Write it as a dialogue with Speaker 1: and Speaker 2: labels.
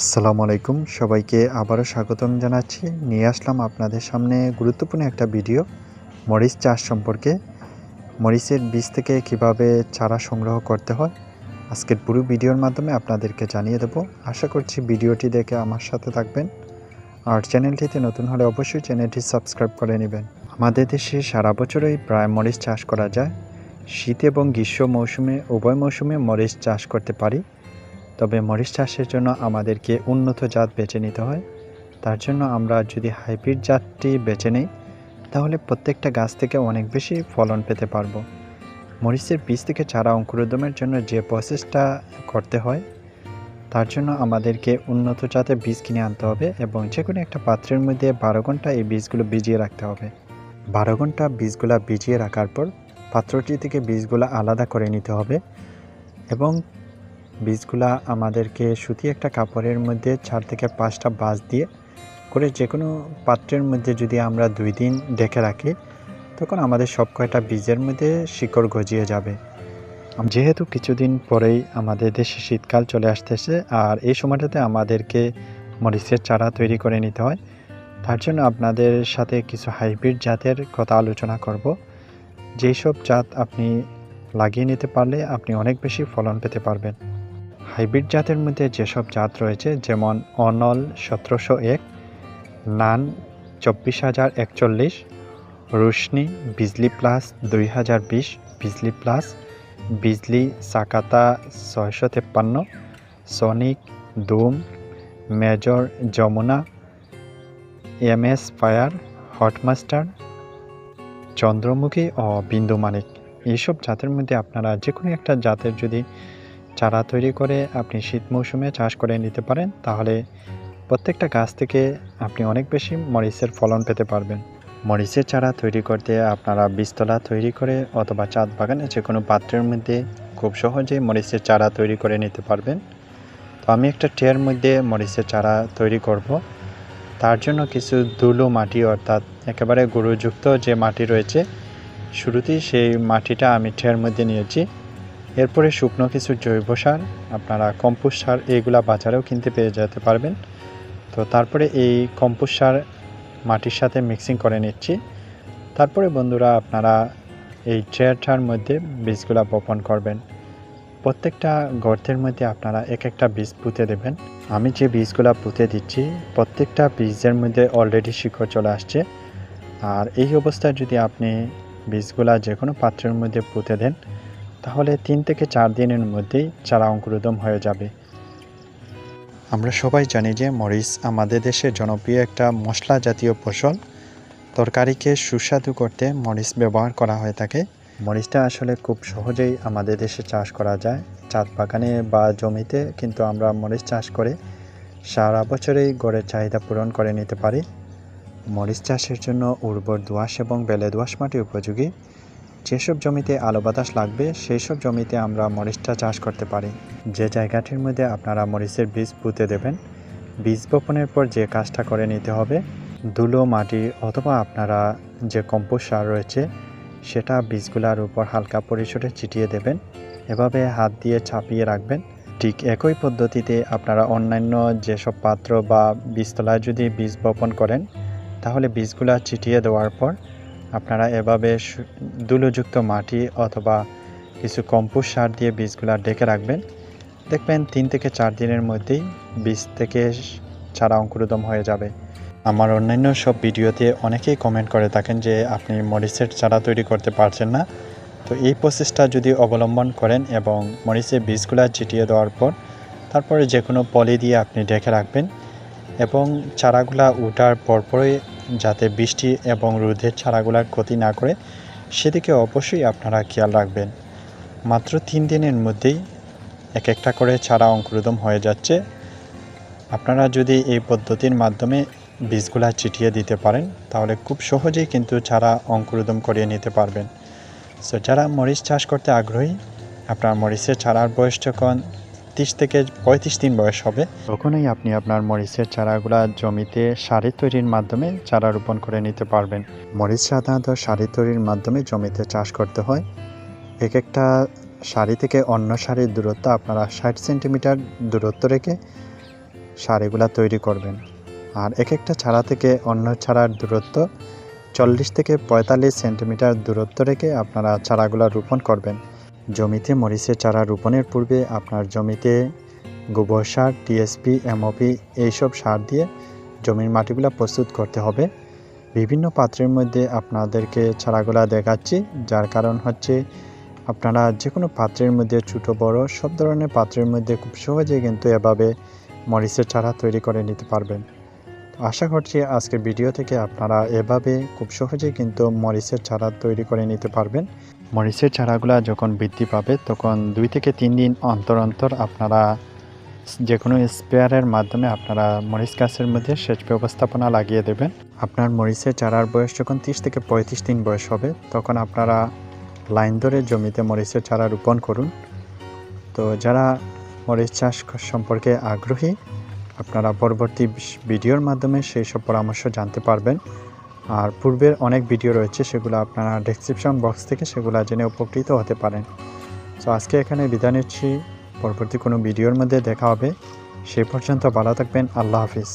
Speaker 1: আসসালামু আলাইকুম। সবাইকে আবারও স্বাগতম জানাচ্ছি। নিয়ে আসলাম আপনাদের সামনে গুরুত্বপূর্ণ একটা ভিডিও, মরিচ চাষ সম্পর্কে। মরিচের বীজ থেকে কীভাবে চারা সংগ্রহ করতে হয়, আজকের পুরো ভিডিওর মাধ্যমে আপনাদেরকে জানিয়ে দেব। আশা করছি ভিডিওটি দেখে আমার সাথে থাকবেন। আর চ্যানেলটিতে নতুন হলে অবশ্যই চ্যানেলটি সাবস্ক্রাইব করে নেবেন। আমাদের দেশে সারা বছরই প্রায় মরিচ চাষ করা যায়। শীত এবং গ্রীষ্ম মৌসুমে, উভয় মৌসুমে মরিচ চাষ করতে পারি। তবে মরিচ চাষের জন্য আমাদেরকে উন্নত জাত বেছে নিতে হয়। তার জন্য আমরা যদি হাইব্রিড জাতটি বেছে নিই, তাহলে প্রত্যেকটা গাছ থেকে অনেক বেশি ফলন পেতে পারব। মরিচের বীজ থেকে চারা অঙ্কুরোদমের জন্য যে প্রসেসটা করতে হয়, তার জন্য আমাদেরকে উন্নত জাতের বীজ কিনে আনতে হবে এবং যে কোনো একটা পাত্রের মধ্যে বারো ঘণ্টা এই বীজগুলো ভিজিয়ে রাখতে হবে। বারো ঘণ্টা বীজগুলো ভিজিয়ে রাখার পর পাত্রটি থেকে বীজগুলো আলাদা করে নিতে হবে এবং বীজগুলা আমাদেরকে সুতি একটা কাপড়ের মধ্যে চার থেকে পাঁচটা বাঁশ দিয়ে করে যে কোনো পাত্রের মধ্যে যদি আমরা দুই দিন ডেকে রাখি, তখন আমাদের সব কয়টা বীজের মধ্যে শিকড় গজিয়ে যাবে। যেহেতু কিছুদিন পরেই আমাদের দেশে শীতকাল চলে আসতেছে, আর এই সময়টাতে আমাদেরকে মরিচের চারা তৈরি করে নিতে হয়, তার জন্য আপনাদের সাথে কিছু হাইব্রিড জাতের কথা আলোচনা করব। যেই সব জাত আপনি লাগিয়ে নিতে পারলে আপনি অনেক বেশি ফলন পেতে পারবেন। হাইব্রিড জাতের মধ্যে যেসব জাত রয়েছে, যেমন অনল সতেরোশো এক, নান চব্বিশ হাজার একচল্লিশ, রোশনি বিজলি প্লাস দুই হাজার বিশ, বিজলি প্লাস বিজলি সাকাতা ছয়শো তেপ্পান্ন, Sonic Doom Major Jamuna M S Fire, Hotmaster, Chandramukhi ও বিন্দু মানিক এইসব জাতের মধ্যে আপনারা যে কোনো একটা জাতের যদি চারা তৈরি করে আপনি শীত মৌসুমে চাষ করে নিতে পারেন, তাহলে প্রত্যেকটা গাছ থেকে আপনি অনেক বেশি মরিচের ফলন পেতে পারবেন। মরিচের চারা তৈরি করতে আপনারা বীজতলা তৈরি করে অথবা চাঁদ বাগানে যে কোনো পাত্রের মধ্যে খুব সহজেই মরিচের চারা তৈরি করে নিতে পারবেন। তো আমি একটা ট্রের মধ্যে মরিচের চারা তৈরি করব। তার জন্য কিছু ধুলো মাটি অর্থাৎ একেবারে গরুযুক্ত যে মাটি রয়েছে, শুরুতেই সেই মাটিটা আমি ট্রের মধ্যে নিয়েছি। এরপরে শুকনো কিছু জৈব সার, আপনারা কম্পোস্ট সার এইগুলা বাজারেও কিনতে পেয়ে যেতে পারবেন। তো তারপরে এই কম্পোস্ট সার মাটির সাথে মিক্সিং করে নিচ্ছি। তারপরে বন্ধুরা আপনারা এই ট্রেটার মধ্যে বীজগুলা বপন করবেন। প্রত্যেকটা গর্তের মধ্যে আপনারা এক একটা বীজ পুঁতে দেবেন। আমি যে বীজগুলা পুঁতে দিচ্ছি, প্রত্যেকটা বীজের মধ্যে অলরেডি শিকড় চলে আসছে। আর এই অবস্থায় যদি আপনি বীজগুলা যে কোনো পাত্রের মধ্যে পুঁতে দেন তাহলে তিন থেকে চার দিনের মধ্যেই চারা অঙ্কুরোদম হয়ে যাবে। আমরা সবাই জানি যে মরিচ আমাদের দেশে জনপ্রিয় একটা মশলা জাতীয় ফসল। তরকারিকে সুস্বাদু করতে মরিচ ব্যবহার করা হয়ে থাকে। মরিচটা আসলে খুব সহজেই আমাদের দেশে চাষ করা যায়। চাঁদ বাগানে বা জমিতে কিন্তু আমরা মরিচ চাষ করে সারা বছরেই গড়ের চাহিদা পূরণ করে নিতে পারি। মরিচ চাষের জন্য উর্বর দোআঁশ এবং বেলে দোআঁশ মাটি উপযোগী। যেসব জমিতে আলো বাতাস লাগবে সেই সব জমিতে আমরা মরিচটা চাষ করতে পারি। যে জায়গাটির মধ্যে আপনারা মরিচের বীজ পুঁতে দেবেন, বীজ বপনের পর যে কাজটা করে নিতে হবে, ধুলো, মাটি অথবা আপনারা যে কম্পোস্ট সার রয়েছে, সেটা বীজগুলার উপর হালকা পরিসরে ছিটিয়ে দেবেন। এভাবে হাত দিয়ে ছাপিয়ে রাখবেন। ঠিক একই পদ্ধতিতে আপনারা অন্যান্য যেসব পাত্র বা বীজতলায় যদি বীজ বপন করেন, তাহলে বীজগুলা ছিটিয়ে দেওয়ার পর আপনারা এভাবে দুলোযুক্ত মাটি অথবা কিছু কম্পোস্ট সার দিয়ে বীজগুলা ডেকে রাখবেন। দেখবেন তিন থেকে চার দিনের মধ্যেই বীজ থেকে চারা অঙ্কুরোদম হয়ে যাবে। আমার অন্যান্য সব ভিডিওতে অনেকেই কমেন্ট করে থাকেন যে আপনি মরিচের চারা তৈরি করতে পারছেন না। তো এই প্রসেসটা যদি অবলম্বন করেন এবং মরিচের বীজগুলা ছিটিয়ে দেওয়ার পর তারপরে যে কোনো পলি দিয়ে আপনি ডেকে রাখবেন এবং চারাগুলা উঠার পরপরই যাতে বৃষ্টি এবং রোদের চারাগুলার ক্ষতি না করে সেদিকে অবশ্যই আপনারা খেয়াল রাখবেন। মাত্র তিন দিনের মধ্যেই এক একটা করে চারা অঙ্কুরোদম হয়ে যাচ্ছে। আপনারা যদি এই পদ্ধতির মাধ্যমে বীজগুলা চিটিয়ে দিতে পারেন, তাহলে খুব সহজেই কিন্তু ছাড়া অঙ্কুরোদম করিয়ে নিতে পারবেন। সো যারা মরিচ চাষ করতে আগ্রহী, আপনার মরিচের ছাড়ার বয়স যখন তিরিশ থেকে পঁয়ত্রিশ দিন বয়স হবে। তখনই আপনি আপনার মরিচের চারাগুলা জমিতে সারি তৈরির মাধ্যমে চারা রোপণ করে নিতে পারবেন। মরিচ সাধারণত সারি তৈরির মাধ্যমে জমিতে চাষ করতে হয়। এক একটা সারি থেকে অন্য সারির দূরত্ব আপনারা ষাট সেন্টিমিটার দূরত্ব রেখে সার এগুলা তৈরি করবেন। আর এক একটা চারা থেকে অন্য চারার দূরত্ব চল্লিশ থেকে পঁয়তাল্লিশ সেন্টিমিটার দূরত্ব রেখে আপনারা চারাগুলা রোপণ করবেন। জমিতে মরিচের চারা রোপণের পূর্বে আপনার জমিতে গোবর সার, টিএসপি, এমওপি এইসব সার দিয়ে জমির মাটিগুলো প্রস্তুত করতে হবে। বিভিন্ন পাত্রের মধ্যে আপনাদেরকে চারাগুলা দেখাচ্ছি, যার কারণ হচ্ছে আপনারা যে কোনো পাত্রের মধ্যে ছোটো, বড় সব ধরনের পাত্রের মধ্যে খুব সহজে কিন্তু এভাবে মরিচের চারা তৈরি করে নিতে পারবেন। আশা করছি আজকের ভিডিও থেকে আপনারা এভাবে খুব সহজেই কিন্তু মরিচের চারা তৈরি করে নিতে পারবেন। মরিচের চারাগুলা যখন বৃদ্ধি পাবে, তখন দুই থেকে তিন দিন অন্তর অন্তর আপনারা যে কোনো স্পেয়ারের মাধ্যমে আপনারা মরিচ গাছের মধ্যে সেচ ব্যবস্থাপনা লাগিয়ে দেবেন। আপনার মরিচের চারার বয়স যখন তিরিশ থেকে পঁয়ত্রিশ দিন বয়স হবে, তখন আপনারা লাইন ধরে জমিতে মরিচের চারা রোপণ করুন। তো যারা মরিচ চাষ সম্পর্কে আগ্রহী, আপনারা পরবর্তী ভিডিওর মাধ্যমে সেই সব পরামর্শ জানতে পারবেন। আর পূর্বের অনেক ভিডিও রয়েছে, সেগুলো আপনারা ডেসক্রিপশন বক্স থেকে সেগুলো জেনে উপকৃত হতে পারেন। সো আজকে এখানে বিদায় নিচ্ছি। পরবর্তী কোনো ভিডিওর মধ্যে দেখা হবে। সে পর্যন্ত ভালো থাকবেন। আল্লাহ হাফিজ।